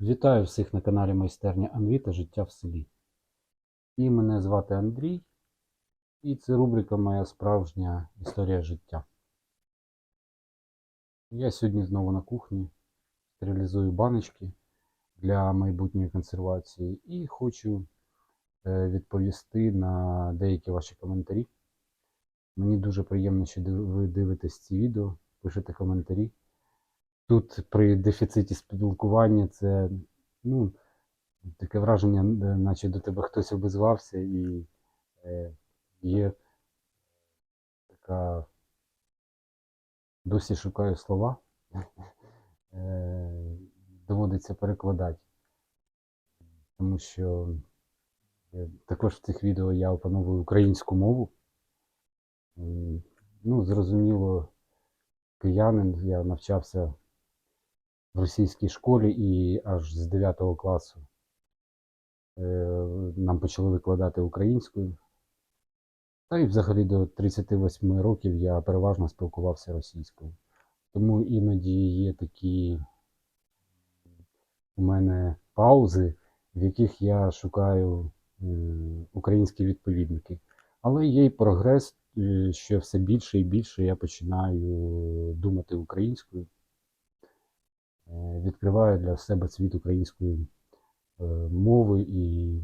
Вітаю всіх на каналі Майстерня Анві та Життя в селі. І мене звати Андрій, і це рубрика Моя справжня історія життя. Я сьогодні знову на кухні стерилізую баночки для майбутньої консервації і хочу е, відповісти на деякі ваші коментарі. Мені дуже приємно, що ви дивитесь ці відео, пишете коментарі. Тут при дефіциті спілкування це ну, таке враження, наче до тебе хтось обізвався і е, є така. Досі шукаю слова. Е, доводиться перекладати. Тому що е, також в цих відео я опановую українську мову. Ну, зрозуміло, киянин, я навчався в російській школі і аж з 9 класу нам почали викладати українською. Та й взагалі до 38 років я переважно спілкувався російською. Тому іноді є такі у мене паузи, в яких я шукаю е, українські відповідники. Але є й прогрес, е, що все більше і більше я починаю думати українською. Е, Відкриваю для себе світ української е, мови і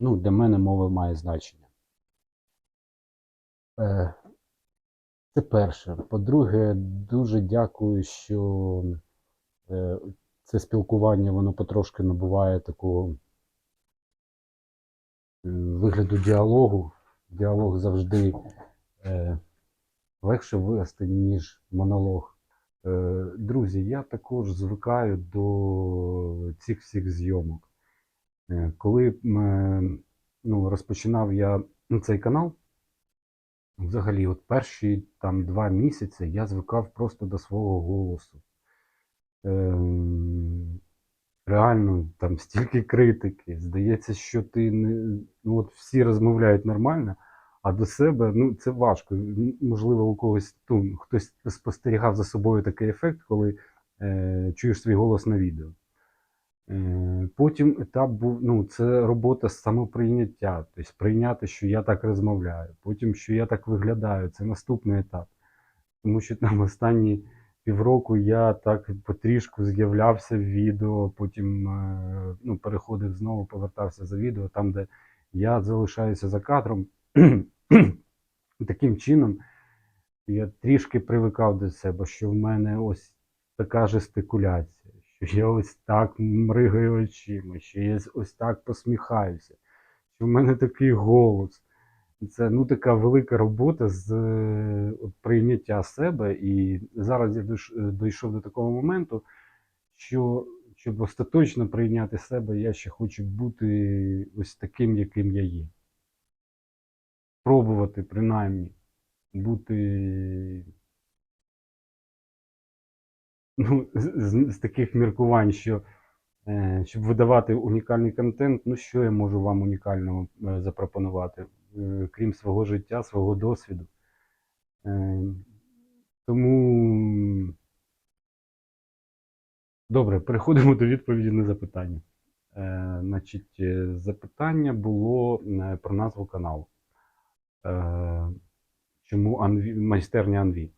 ну, для мене мова має значення. Е, Це перше. По-друге, дуже дякую, що це спілкування воно потрошки набуває такого вигляду діалогу. Діалог завжди легше вести, ніж монолог. Е, Друзі, я також звикаю до цих всіх зйомок. Е, Коли ну, розпочинав я цей канал, взагалі, от перші там два місяці я звикав просто до свого голосу. Ем, реально, там стільки критики. Здається, що ти не. Ну, от всі розмовляють нормально, а до себе ну, це важко. Можливо, у когось ну, хтось спостерігав за собою такий ефект, коли е, чуєш свій голос на відео. Е, Потім етап був, ну, це робота з самоприйняття, тобто прийняти, що я так розмовляю, потім, що я так виглядаю, це наступний етап. Тому що там останні півроку я так потрішку з'являвся в відео, потім е, ну, переходив знову, повертався за відео, там, де я залишаюся за кадром. Таким чином я трішки привикав до себе, що в мене ось така жестикуляція, що я ось так мригаю очима, що я ось так посміхаюся, що в мене такий голос. Це ну така велика робота з е, от, прийняття себе. І зараз я е, дійшов до такого моменту, що щоб остаточно прийняти себе, я ще хочу бути ось таким, яким я є. Пробувати принаймні бути ну, з, з, таких міркувань, що е, щоб видавати унікальний контент, ну що я можу вам унікального е, запропонувати, е, крім свого життя, свого досвіду. Е, тому добре, переходимо до відповіді на запитання. Е, значить, е, запитання було е, про назву каналу. Е, чому Анві, майстерня Анві?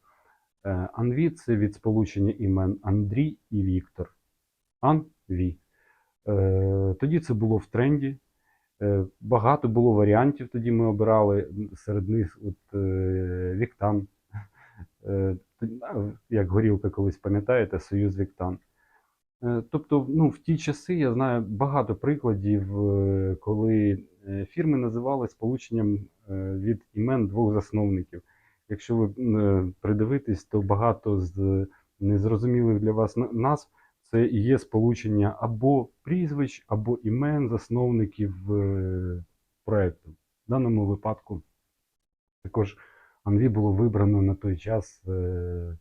Е, Анві це від сполучення імен Андрій і Віктор. Анві. Е, Тоді це було в тренді. Багато було варіантів. Тоді ми обирали серед них от, Віктан. Як горілка колись пам'ятаєте, Союз Віктан. Тобто, ну, в ті часи я знаю багато прикладів, коли фірми називали сполученням від імен двох засновників. Якщо ви е, придивитесь, то багато з незрозумілих для вас на- назв це і є сполучення або прізвищ, або імен засновників е, проекту. В даному випадку також Анві було вибрано на той час. е,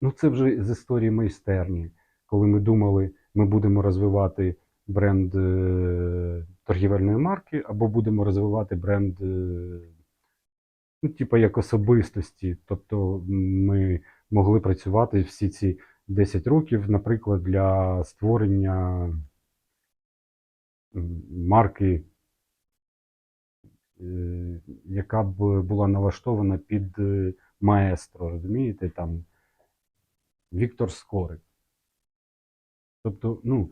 Ну, це вже з історії майстерні, коли ми думали, ми будемо розвивати бренд е, торгівельної марки, або будемо розвивати бренд, е, ну, типу як особистості. Тобто ми могли працювати всі ці 10 років, наприклад, для створення марки, е, яка б була налаштована під е, маестро, розумієте, там Віктор Скорик. Тобто, ну,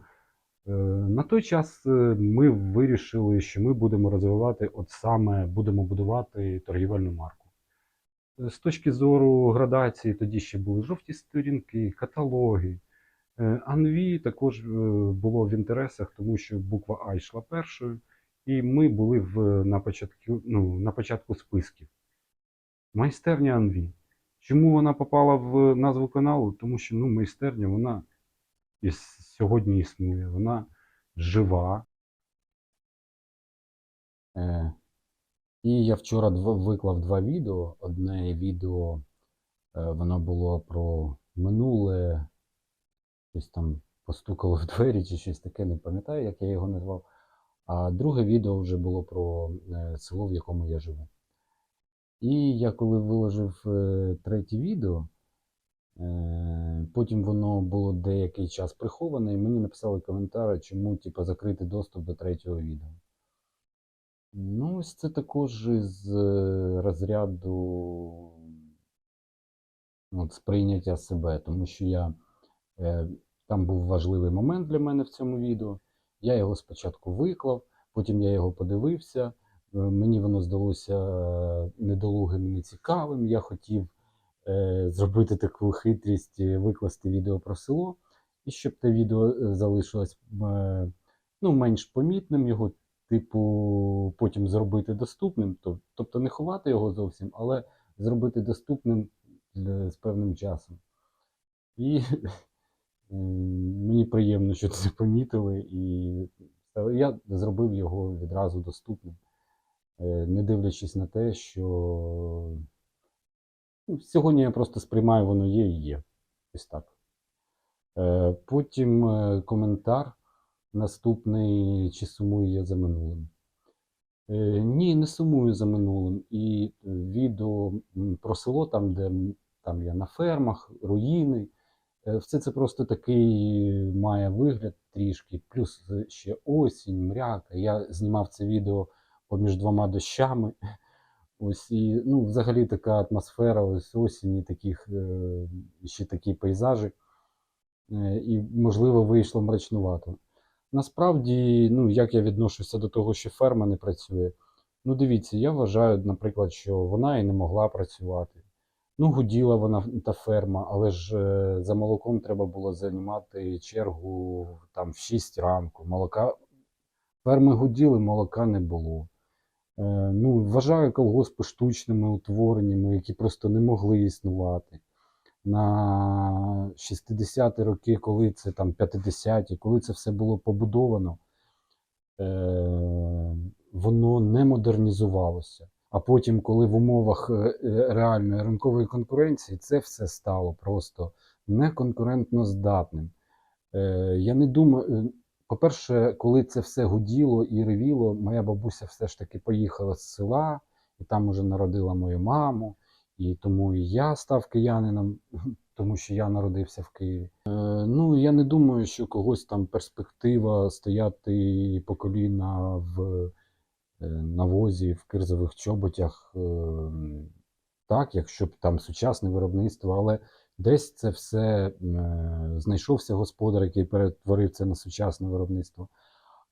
на той час е, ми вирішили, що ми будемо розвивати, от саме будемо будувати торгівельну марку. Е, З точки зору градації, тоді ще були жовті сторінки, каталоги. Е, Анві також е, було в інтересах, тому що буква А йшла першою, і ми були в, на, початку, ну, на початку списків. Майстерня Анві. Чому вона попала в назву каналу? Тому що ну, майстерня, вона і с- сьогодні існує, вона жива. Е, і я вчора виклав два відео. Одне відео е, воно було про минуле, щось там постукало в двері чи щось таке, не пам'ятаю, як я його назвав. А друге відео вже було про е, село, в якому я живу. І я коли виложив е, третє відео, потім воно було деякий час приховане, і мені написали коментар, чому типу, закрити доступ до третього відео. Ну, ось це також із е, розряду от, сприйняття себе, тому що я, е, там був важливий момент для мене в цьому відео. Я його спочатку виклав, потім я його подивився. Е, Мені воно здалося е, недолугим і нецікавим. Я хотів е, зробити таку хитрість, е, викласти відео про село, і щоб те відео е, залишилось е, ну, менш помітним, його, типу, потім зробити доступним. Тобто не ховати його зовсім, але зробити доступним з- певним часом. І е, мені приємно, що це помітили, і я зробив його відразу доступним, е, не дивлячись на те, що сьогодні я просто сприймаю, воно є і є. Ось так. Е, Потім е, коментар наступний, чи сумую я за минулим. Е, Ні, не сумую за минулим. І відео про село, там, де там я на фермах, руїни. Все це просто такий має вигляд трішки. Плюс ще осінь, мряка. Я знімав це відео поміж двома дощами. Ось і ну, взагалі така атмосфера, ось осінь, таких, е, ще такі пейзажі. Е, І, можливо, вийшло мрачнувато. Насправді, ну, як я відношуся до того, що ферма не працює. Ну, дивіться, я вважаю, наприклад, що вона і не могла працювати. Ну, гуділа вона та ферма, але ж е, за молоком треба було займати чергу там в 6 ранку. Молока ферми гуділи, молока не було. Е, ну, вважаю колгоспи штучними утвореннями, які просто не могли існувати. На 60-ті роки, коли це там 50-ті, коли це все було побудовано, е, воно не модернізувалося. А потім, коли в умовах е, реальної ринкової конкуренції, це все стало просто неконкурентно здатним. Я не думаю, по-перше, коли це все гуділо і ревіло, моя бабуся все ж таки поїхала з села, і там уже народила мою маму, і тому і я став киянином, тому що я народився в Києві. Е, Ну, я не думаю, що когось там перспектива стояти по коліна в е, навозі, в кирзових чоботях. е, Так, якщо б там сучасне виробництво, але десь це все е, знайшовся господар, який перетворив це на сучасне виробництво.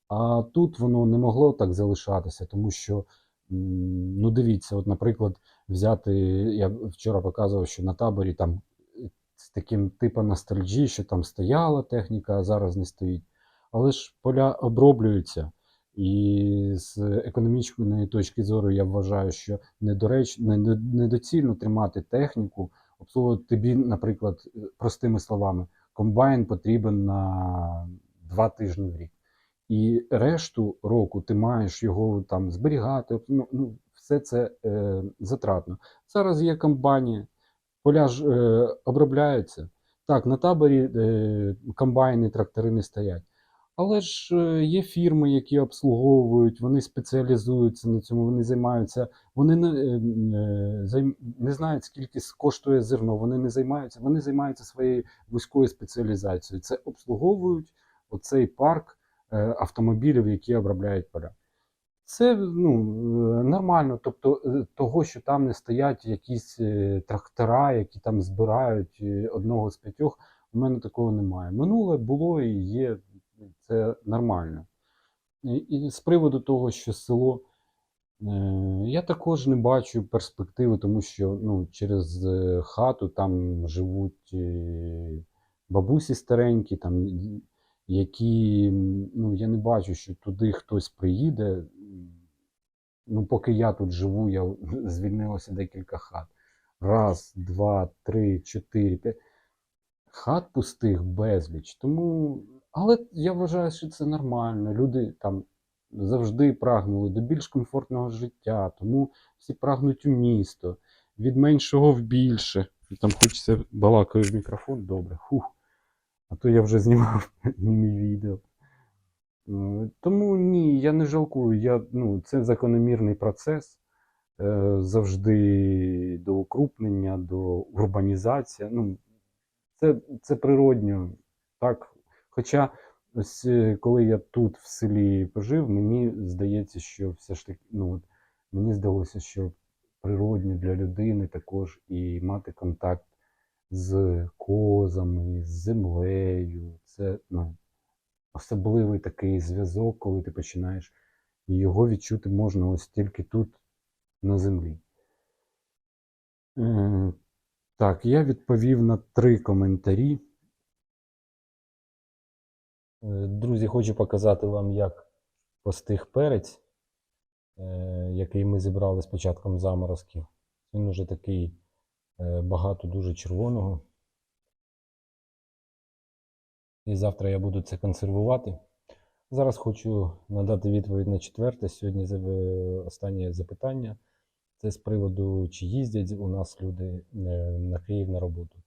А тут воно не могло так залишатися, тому що, ну дивіться, от, наприклад, взяти, я вчора показував, що на таборі там е, з таким типом ностальжі, що там стояла техніка, а зараз не стоїть. Але ж поля оброблюються. І з економічної точки зору я вважаю, що недоречно, недоцільно тримати техніку, обслуговувати тобі, наприклад, е, простими словами, комбайн потрібен на два тижні в рік. І решту року ти маєш його там зберігати. Ну, ну, все це е, затратно. Зараз є комбайні, поля ж е, обробляються. Так, на таборі е, комбайни, трактори не стоять. Але ж е, є фірми, які обслуговують, вони спеціалізуються на цьому, вони займаються, вони не, е, е, не знають, скільки коштує зерно, вони не займаються, вони займаються своєю вузькою спеціалізацією. Це обслуговують оцей парк автомобілів, які обробляють поля. Це ну, нормально. Тобто, того, що там не стоять якісь трактора, які там збирають одного з п'ятьох, у мене такого немає. Минуле було і є, це нормально. І, з приводу того, що село, е, я також не бачу перспективи, тому що ну, через е, хату там живуть е, бабусі старенькі, там, які, ну, я не бачу, що туди хтось приїде. Ну, поки я тут живу, я звільнилося декілька хат. Раз, два, три, чотири, п'ять. Хат пустих безліч. Тому, але я вважаю, що це нормально. Люди там завжди прагнули до більш комфортного життя, тому всі прагнуть у місто, від меншого в більше. Там хочеться балакаю в мікрофон, добре. Фух. А то я вже знімав німі відео. Е, Тому ні, я не жалкую. Я, ну, це закономірний процес. Е, Завжди до укрупнення, до урбанізації. Ну, це, це природньо. Так. Хоча, ось, е, коли я тут в селі пожив, мені здається, що все ж таки, ну, от, мені здалося, що природньо для людини також і мати контакт з козами, з землею. Це ну, особливий такий зв'язок, коли ти починаєш. І його відчути можна ось тільки тут, на землі. Е, так, я відповів на три коментарі. Е, Друзі, хочу показати вам, як постиг перець, е, який ми зібрали з початком заморозків. Він уже такий е, багато дуже червоного. І завтра я буду це консервувати. Зараз хочу надати відповідь на четверте. Сьогодні останнє запитання. Це з приводу, чи їздять у нас люди на Київ на роботу.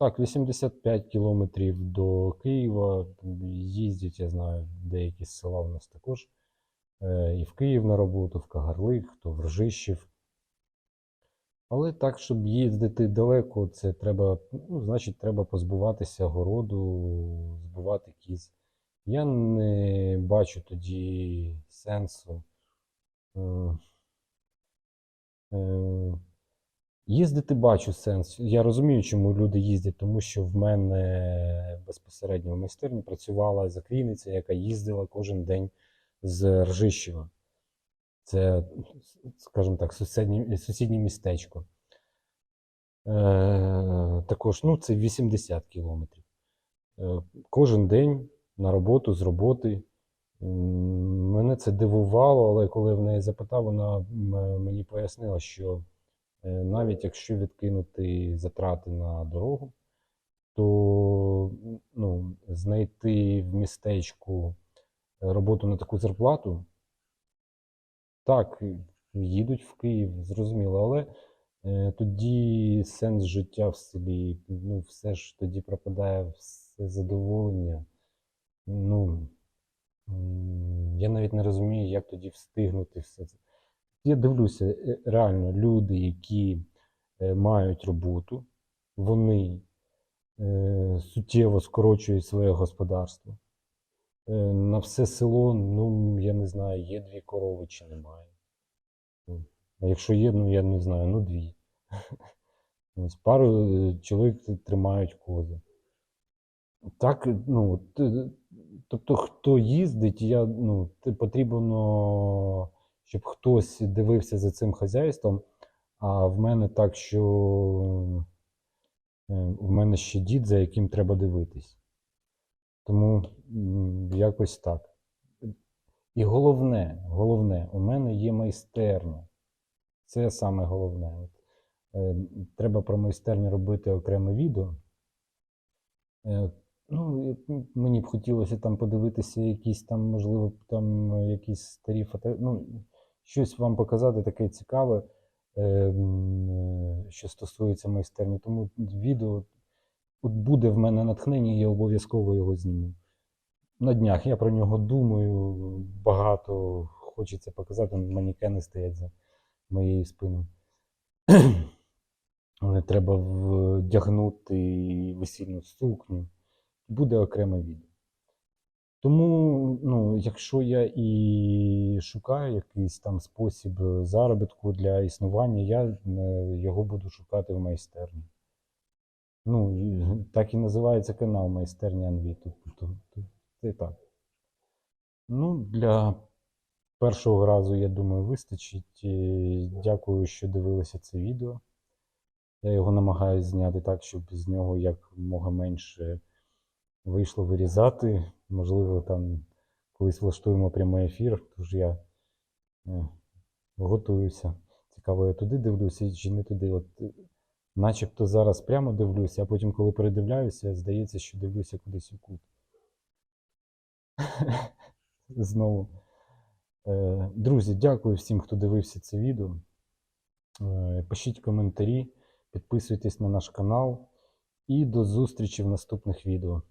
Так, 85 кілометрів до Києва. Їздять, я знаю, деякі з села у нас також. Е, І в Київ на роботу, в Кагарлик, хто в Ржищів. Але так, щоб їздити далеко, це треба, ну, значить, треба позбуватися городу, збивати кіз. Я не бачу тоді сенсу. е, е, Їздити бачу сенс. Я розумію, чому люди їздять, тому що в мене безпосередньо в майстерні працювала закрійниця, яка їздила кожен день з Ржищева. Це, скажімо так, сусіднє, сусіднє містечко. Е, також ну, це 80 кілометрів. Е, кожен день на роботу з роботи. Мене це дивувало, але коли в неї запитав, вона мені пояснила, що навіть якщо відкинути затрати на дорогу, то ну, знайти в містечку роботу на таку зарплату, так, їдуть в Київ, зрозуміло, але е, тоді сенс життя в селі, ну, все ж тоді пропадає все задоволення. Ну, я навіть не розумію, як тоді встигнути все це. Я дивлюся, е, реально, люди, які е, мають роботу, вони е, суттєво скорочують своє господарство. На все село, ну, я не знаю, є дві корови чи немає. А якщо є, ну я не знаю, ну дві. Ось пару чоловік тримають кози. Так, ну, тобто, хто їздить, я, ну, потрібно, щоб хтось дивився за цим хазяйством. А в мене так, що е, в мене ще дід, за яким треба дивитись. Тому якось так. І головне, головне, у мене є майстерня. Це саме головне. От, е, треба про майстерню робити окреме відео. Е, ну, мені б хотілося там подивитися якісь там, можливо, там якісь старі фото. Ну, щось вам показати таке цікаве, е, м, е, що стосується майстерні. Тому відео от буде в мене натхнення, я обов'язково його зніму. на днях. Я про нього думаю. Багато хочеться показати. Манікени стоять за моєю спиною. Треба вдягнути весільну сукню. Буде окреме відео. Тому, ну, якщо я і шукаю якийсь там спосіб заробітку для існування, я е, його буду шукати в майстерні. Ну, так і називається канал Майстерня Анві. Тобто, це так. Ну, для першого разу, я думаю, вистачить. Дякую, що дивилися це відео. Я його намагаюся зняти так, щоб з нього якомога менше вийшло вирізати. Можливо, там колись влаштуємо прямий ефір, тож я е, готуюся. Цікаво, я туди дивлюся чи не туди. От, е, начебто зараз прямо дивлюся, а потім, коли передивляюся, здається, що дивлюся кудись у кут. Знову. Е, Друзі, дякую всім, хто дивився це відео. Пишіть коментарі, підписуйтесь на наш канал і до зустрічі в наступних відео.